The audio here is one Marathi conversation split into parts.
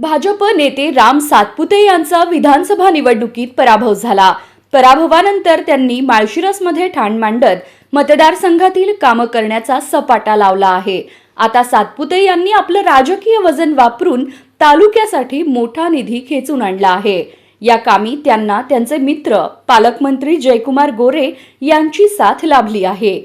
भाजप नेते राम सातपुते यांचा विधानसभा निवडणुकीत पराभव झाला. पराभवानंतर त्यांनी माळशिरसमध्ये ठाण मांडत मतदारसंघातील कामं करण्याचा सपाटा लावला आहे. आता सातपुते यांनी आपलं राजकीय वजन वापरून तालुक्यासाठी मोठा निधी खेचून आणला आहे. या कामी त्यांना त्यांचे मित्र पालकमंत्री जयकुमार गोरे यांची साथ लाभली आहे.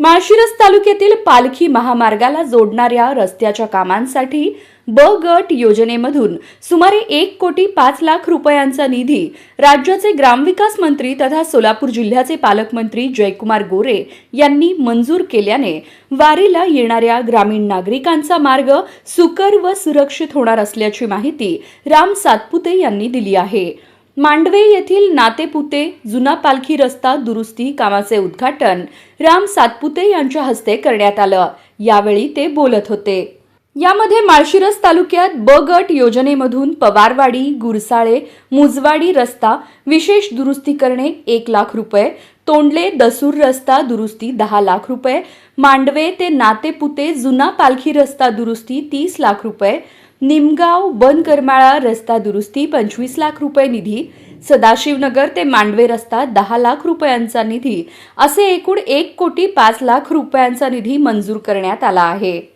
माळशिरस तालुक्यातील पालखी महामार्गाला जोडणाऱ्या रस्त्याच्या कामांसाठी ब गट योजनेमधून सुमारे एक कोटी पाच लाख रुपयांचा निधी राज्याचे ग्रामविकास मंत्री तथा सोलापूर जिल्ह्याचे पालकमंत्री जयकुमार गोरे यांनी मंजूर केल्याने वारीला येणाऱ्या ग्रामीण नागरिकांचा मार्ग सुकर व सुरक्षित होणार असल्याची माहिती राम सातपुते यांनी दिली आहे. मांडवे येथील नातेपुते जुना पालखी रस्ता दुरुस्ती कामाचे उद्घाटन राम सातपुते यांच्या हस्ते करण्यात आलं. यावेळी ते बोलत होते. यामध्ये माळशिरस तालुक्यात ब गट योजनेमधून पवारवाडी गुरसाळे मुजवाडी रस्ता विशेष दुरुस्ती करणे एक लाख रुपये तोंडले दसूर रस्ता दुरुस्ती दहा लाख रुपये मांडवे ते नातेपुते जुना पालखी रस्ता दुरुस्ती तीस लाख रुपये निमगाव बनकरमाळा रस्ता दुरुस्ती पंचवीस लाख रुपये निधी सदाशिवनगर ते मांडवे रस्ता दहा लाख रुपयांचा निधी असे एकूण एक कोटी पाच लाख रुपयांचा निधी मंजूर करण्यात आला आहे.